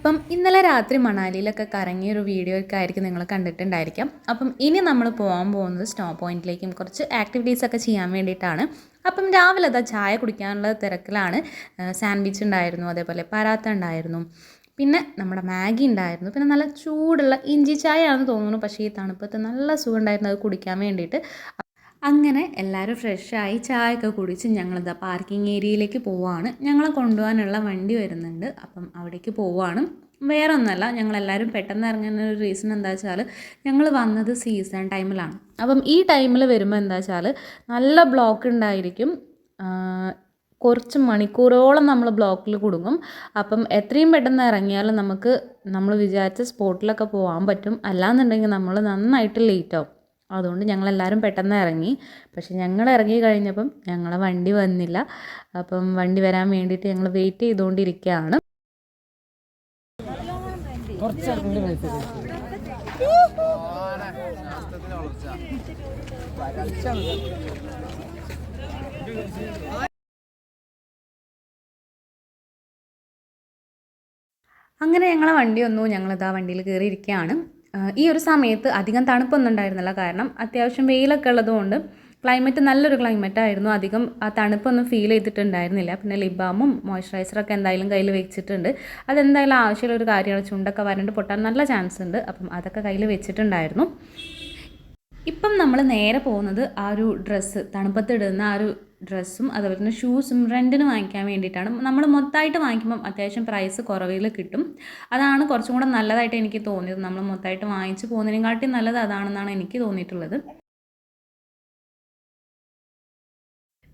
അപ്പം ഇന്നലെ രാത്രി മണാലിയിലൊക്കെ കറങ്ങിയൊരു വീഡിയോ ഒക്കെ ആയിരിക്കും നിങ്ങൾ കണ്ടിട്ടുണ്ടായിരിക്കാം. അപ്പം ഇനി നമ്മൾ പോകാൻ പോകുന്നത് സ്നോ പോയിന്റിലേക്കും കുറച്ച് ആക്ടിവിറ്റീസ് ഒക്കെ ചെയ്യാൻ വേണ്ടിയിട്ടാണ്. അപ്പം രാവിലെ അതാ ചായ കുടിക്കാനുള്ള തിരക്കിലാണ്. സാൻഡ്വിച്ച് ഉണ്ടായിരുന്നു അതേപോലെ പരാത്ത ഉണ്ടായിരുന്നു. പിന്നെ നമ്മുടെ മാഗി ഉണ്ടായിരുന്നു. പിന്നെ നല്ല ചൂടുള്ള ഇഞ്ചി ചായ ആണെന്ന് തോന്നുന്നു. പക്ഷേ ഈ തണുപ്പത്ത് നല്ല സുഖം ഉണ്ടായിരുന്നു അത് കുടിക്കാൻ വേണ്ടിയിട്ട്. അങ്ങനെ എല്ലാവരും ഫ്രഷായി ചായയൊക്കെ കുടിച്ച് ഞങ്ങളിതാ പാർക്കിംഗ് ഏരിയയിലേക്ക് പോവുകയാണ് ഞങ്ങളെ കൊണ്ടുപോകാനുള്ള വണ്ടി വരുന്നുണ്ട്. അപ്പം അവിടേക്ക് പോവുകയാണ് വേറെ ഒന്നല്ല ഞങ്ങളെല്ലാവരും പെട്ടെന്ന് ഇറങ്ങുന്ന ഒരു റീസൺ എന്താ വെച്ചാൽ ഞങ്ങൾ വന്നത് സീസൺ ടൈമിലാണ് അപ്പം ഈ ടൈമിൽ വരുമ്പോൾ എന്താ വെച്ചാൽ നല്ല ബ്ലോക്ക് ഉണ്ടായിരിക്കും. കുറച്ച് മണിക്കൂറോളം നമ്മൾ ബ്ലോക്കിൽ കുടുങ്ങും. അപ്പം എത്രയും പെട്ടെന്ന് ഇറങ്ങിയാലും നമുക്ക് നമ്മൾ വിചാരിച്ച സ്പോട്ടിലൊക്കെ പോകാൻ പറ്റും. അല്ലാന്നുണ്ടെങ്കിൽ നമ്മൾ നന്നായിട്ട് ലേറ്റ് ആവും. അതുകൊണ്ട് ഞങ്ങളെല്ലാവരും പെട്ടെന്ന് ഇറങ്ങി. പക്ഷെ ഞങ്ങൾ ഇറങ്ങി കഴിഞ്ഞപ്പം ഞങ്ങളെ വണ്ടി വന്നില്ല. അപ്പം വണ്ടി വരാൻ വേണ്ടിയിട്ട് ഞങ്ങൾ വെയിറ്റ് ചെയ്തുകൊണ്ടിരിക്കുകയാണ്. അങ്ങനെ ഞങ്ങളെ വണ്ടി വന്നു. ഞങ്ങളിതാ വണ്ടിയിൽ കയറിയിരിക്കുകയാണ്. ഈ ഒരു സമയത്ത് അധികം തണുപ്പൊന്നും ഉണ്ടായിരുന്നില്ല കാരണം അത്യാവശ്യം വെയിലൊക്കെ ഉള്ളതുകൊണ്ട് ക്ലൈമറ്റ് നല്ലൊരു ക്ലൈമറ്റ് ആയിരുന്നു. അധികം ആ തണുപ്പൊന്നും ഫീൽ ചെയ്തിട്ടുണ്ടായിരുന്നില്ല. പിന്നെ ലിബാമും മോയ്സ്ചറൈസറൊക്കെ എന്തായാലും കയ്യിൽ വെച്ചിട്ടുണ്ട്. അതെന്തായാലും ആവശ്യമുള്ള ഒരു കാര്യമാണ്. ചുണ്ടൊക്കെ വരണ്ട് പൊട്ടാൻ നല്ല ചാൻസ് ഉണ്ട്. അപ്പം അതൊക്കെ കയ്യിൽ വെച്ചിട്ടുണ്ടായിരുന്നു. ഇപ്പം നമ്മൾ നേരെ പോകുന്നത് ആ ഒരു ഡ്രസ്സ് തണുപ്പത്തിടുന്ന ആ ഒരു ഡ്രസ്സും അതുപോലെ തന്നെ ഷൂസും റെന്റിന് വാങ്ങിക്കാൻ വേണ്ടിയിട്ടാണ്. നമ്മൾ മൊത്തമായിട്ട് വാങ്ങിക്കുമ്പം അത്യാവശ്യം പ്രൈസ് കുറവിൽ കിട്ടും. അതാണ് കുറച്ചും കൂടെ നല്ലതായിട്ട് എനിക്ക് തോന്നിയത്. നമ്മൾ മൊത്തമായിട്ട് വാങ്ങിച്ച് പോകുന്നതിനെക്കാട്ടി നല്ലത് അതാണെന്നാണ് എനിക്ക് തോന്നിയിട്ടുള്ളത്.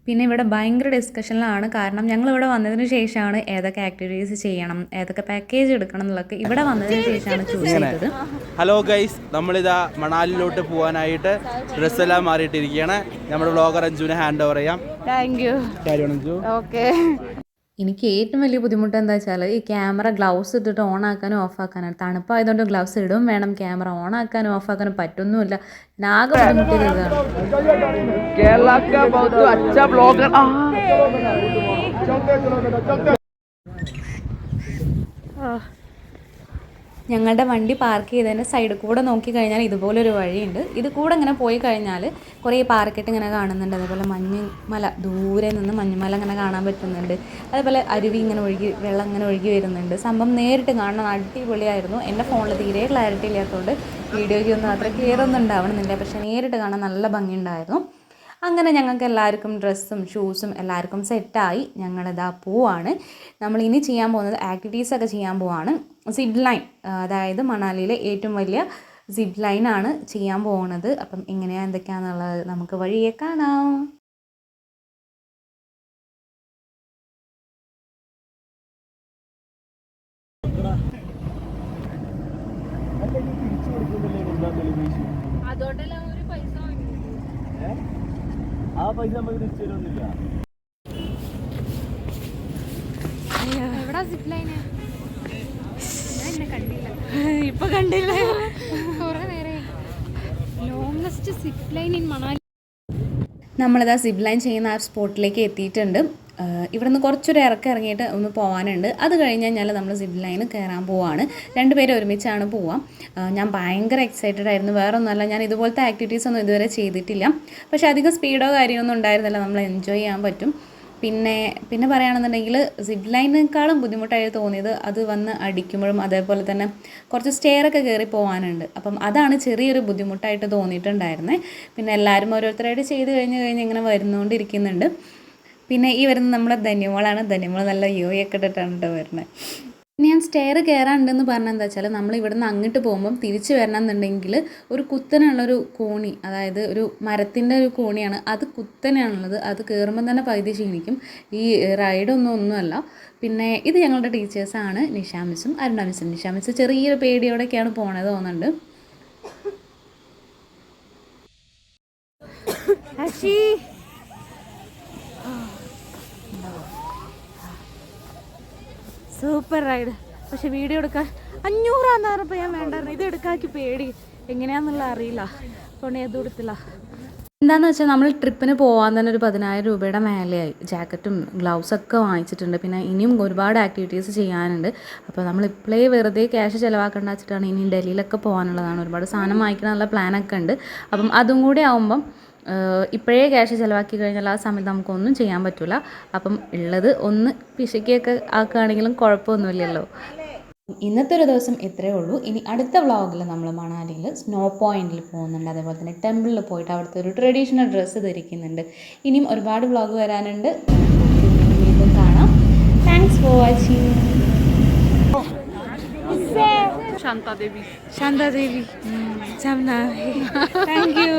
പിന്നെ ഇവിടെ ഭയങ്കര ഡിസ്കഷനിലാണ് കാരണം ഞങ്ങൾ ഇവിടെ വന്നതിന് ശേഷമാണ് ഏതൊക്കെ ആക്ടിവിറ്റീസ് ചെയ്യണം ഏതൊക്കെ പാക്കേജ് എടുക്കണം എന്നുള്ളതൊക്കെ ഇവിടെ വന്നതിന് ശേഷമാണ് ചൂസ് ചെയ്തത്. ഹലോ ഗൈസ് നമ്മളിതാ മണാലിലോട്ട് പോകാനായിട്ട് ഡ്രസ്സെല്ലാം മാറിയിട്ടിരിക്കുകയാണ്. നമ്മുടെ വ്ളോഗർ അഞ്ജുവിനെ ഹാൻഡ് ഓവർ ചെയ്യാം. Thank you Anju? ഓക്കെ എനിക്ക് ഏറ്റവും വലിയ ബുദ്ധിമുട്ട് എന്താ വെച്ചാൽ ഈ ക്യാമറ ഗ്ലൗസ് ഇട്ടിട്ട് ഓൺ ആക്കാനും ഓഫ് ആക്കാനാണ് തണുപ്പായതുകൊണ്ട് ഗ്ലൗസ് ഇടും വേണം ക്യാമറ ഓൺ ആക്കാനും ഓഫ് ആക്കാനും പറ്റൊന്നുമില്ല. ഞാൻ ആകെ ബുദ്ധിമുട്ടിയത് ഇതാണ്. ഞങ്ങളുടെ വണ്ടി പാർക്ക് ചെയ്തതിന്റെ സൈഡ് കൂടെ നോക്കി കഴിഞ്ഞാൽ ഇതുപോലൊരു വഴിയുണ്ട്. ഇത് കൂടെ ഇങ്ങനെ പോയി കഴിഞ്ഞാൽ കുറേ പാർക്കിട്ട് ഇങ്ങനെ കാണുന്നുണ്ട്. അതുപോലെ മഞ്ഞ് മല ദൂരെ നിന്ന് മഞ്ഞുമല ഇങ്ങനെ കാണാൻ പറ്റുന്നുണ്ട്. അതുപോലെ അരുവി ഇങ്ങനെ ഒഴുകി വെള്ളം ഇങ്ങനെ ഒഴുകി വരുന്നുണ്ട്. സംഭവം നേരിട്ട് കാണണം. അടിപൊളിയായിരുന്നു. എന്റെ ഫോണിൽ തീരെ ക്ലാരിറ്റി ഇല്ലാത്തതുകൊണ്ട് വീഡിയോയ്ക്ക് ഒന്നും അത്ര ക്ലിയർ ഒന്നും ഉണ്ടാവണമെന്നില്ല. പക്ഷേ നേരിട്ട് കാണാൻ നല്ല ഭംഗിയുണ്ടായിരുന്നു. അങ്ങനെ ഞങ്ങൾക്ക് എല്ലാവർക്കും ഡ്രസ്സും ഷൂസും എല്ലാവർക്കും സെറ്റായി ഞങ്ങളിതാ പോവാണ്. നമ്മൾ ഇനി ചെയ്യാൻ പോകുന്നത് ആക്ടിവിറ്റീസൊക്കെ ചെയ്യാൻ പോവാണ്. സിബ് ലൈൻ അതായത് മണാലിയിലെ ഏറ്റവും വലിയ സിബ് ലൈനാണ് ചെയ്യാൻ പോകുന്നത് അപ്പം എങ്ങനെയാണ് എന്തൊക്കെയാണെന്നുള്ളത് നമുക്ക് വഴിയെ കാണാം. ആ പൈസ നമുക്ക് തിരിച്ചു തരുന്നില്ല എവിടാ സിപ്പ് ലൈന് ഇപ്പൊ കണ്ടില്ല. കുറെ നേരെ longest zip line in Manali നമ്മളിതാ സിബ് ലൈൻ ചെയ്യുന്ന ആ സ്പോട്ടിലേക്ക് എത്തിയിട്ടുണ്ട്. ഇവിടെ നിന്ന് കുറച്ചൊരു ഇറക്കം ഇറങ്ങിയിട്ട് ഒന്ന് പോകാനുണ്ട് അത് കഴിഞ്ഞ് കഴിഞ്ഞാൽ നമ്മൾ സിബ് ലൈന് കയറാൻ പോവാണ്. രണ്ടുപേരും ഒരുമിച്ചാണ് പോവാം. ഞാൻ ഭയങ്കര എക്സൈറ്റഡ് ആയിരുന്നു. വേറെ ഒന്നുമല്ല ഞാൻ ഇതുപോലത്തെ ആക്ടിവിറ്റീസ് ഒന്നും ഇതുവരെ ചെയ്തിട്ടില്ല. പക്ഷേ അധികം സ്പീഡോ കാര്യമൊന്നും ഉണ്ടായിരുന്നില്ല. നമ്മൾ എൻജോയ് ചെയ്യാൻ പറ്റും. പിന്നെ പിന്നെ പറയുകയാണെന്നുണ്ടെങ്കിൽ സിബ് ലൈനേക്കാളും ബുദ്ധിമുട്ടായി തോന്നിയത് അത് വന്ന് അടിക്കുമ്പോഴും അതേപോലെ തന്നെ കുറച്ച് സ്റ്റെയറൊക്കെ കയറി പോകാനുണ്ട് അപ്പം അതാണ് ചെറിയൊരു ബുദ്ധിമുട്ടായിട്ട് തോന്നിയിട്ടുണ്ടായിരുന്നത് പിന്നെ എല്ലാവരും ഓരോരുത്തരായിട്ട് ചെയ്ത് കഴിഞ്ഞ് കഴിഞ്ഞ് ഇങ്ങനെ വരുന്നുകൊണ്ടിരിക്കുന്നുണ്ട് പിന്നെ ഈ വരുന്ന നമ്മുടെ ധന്യമോളാണ് ധന്യമോൾ നല്ല യോയൊക്കെ ഇട്ടിട്ടാണ് കേട്ടോ വരുന്നത് ഞാൻ സ്റ്റെയർ കയറാനുണ്ടെന്ന് പറഞ്ഞാൽ എന്താ വെച്ചാൽ നമ്മൾ ഇവിടുന്ന് അങ്ങോട്ട് പോകുമ്പം തിരിച്ച് വരണം എന്നുണ്ടെങ്കിൽ ഒരു കുത്തനുള്ളൊരു കോണി അതായത് ഒരു മരത്തിന്റെ ഒരു കോണിയാണ്. അത് കുത്തനെയാണുള്ളത്. അത് കയറുമ്പം തന്നെ പകുതി ക്ഷീണിക്കും. ഈ റൈഡൊന്നും ഒന്നുമല്ല. പിന്നെ ഇത് ഞങ്ങളുടെ ടീച്ചേഴ്സാണ് നിഷാമിസും അരുണാമിസും നിഷാമിസ് ചെറിയൊരു പേടിയോടെയൊക്കെയാണ് പോണത് തോന്നുന്നുണ്ട്. അശി. സൂപ്പർ റൈഡ് പക്ഷെ വീഡിയോ എടുക്കാൻ അഞ്ഞൂറാന്ന് പറഞ്ഞപ്പോൾ ഞാൻ വേണ്ടായിരുന്നു. ഇത് എടുക്കാക്കി പേടി. എങ്ങനെയാന്നുള്ള അറിയില്ല. അതുകൊണ്ട് ഇത് കൊടുത്തില്ല എന്താണെന്ന് വെച്ചാൽ നമ്മൾ ട്രിപ്പിന് പോകാൻ തന്നെ ഒരു പതിനായിരം രൂപയുടെ മേലെയായി ജാക്കറ്റും ഗ്ലൗസ് ഒക്കെ വാങ്ങിച്ചിട്ടുണ്ട്. പിന്നെ ഇനിയും ഒരുപാട് ആക്ടിവിറ്റീസ് ചെയ്യാനുണ്ട്. അപ്പോൾ നമ്മൾ ഇപ്പോഴേ വെറുതെ ക്യാഷ് ചിലവാക്കേണ്ട വെച്ചിട്ടാണ് ഇനി ഡൽഹിയിലൊക്കെ പോകാനുള്ളതാണ് ഒരുപാട് സാധനം വാങ്ങിക്കാനുള്ള പ്ലാനൊക്കെ ഉണ്ട്. അപ്പം അതും കൂടി ആകുമ്പം ഇപ്പോഴേ ക്യാഷ് ചിലവാക്കി കഴിഞ്ഞാൽ ആ സമയത്ത് നമുക്കൊന്നും ചെയ്യാൻ പറ്റില്ല അപ്പം ഉള്ളത് ഒന്ന് പിശക്കിയൊക്കെ ആക്കുകയാണെങ്കിലും കുഴപ്പമൊന്നുമില്ലല്ലോ. ഇന്നത്തെ ഒരു ദിവസം ഇത്രയേ ഉള്ളൂ. ഇനി അടുത്ത വ്ളോഗിൽ നമ്മൾ മണാലിയിൽ സ്നോ പോയിന്റിൽ പോകുന്നുണ്ട്. അതേപോലെ തന്നെ ടെമ്പിളിൽ പോയിട്ട് അവിടുത്തെ ഒരു ട്രഡീഷണൽ ഡ്രസ്സ് ധരിക്കുന്നുണ്ട്. ഇനിയും ഒരുപാട് വ്ളോഗ് വരാനുണ്ട്. വീണ്ടും കാണാം. Thanks for watching Shantadevi. Shantadevi. Thank you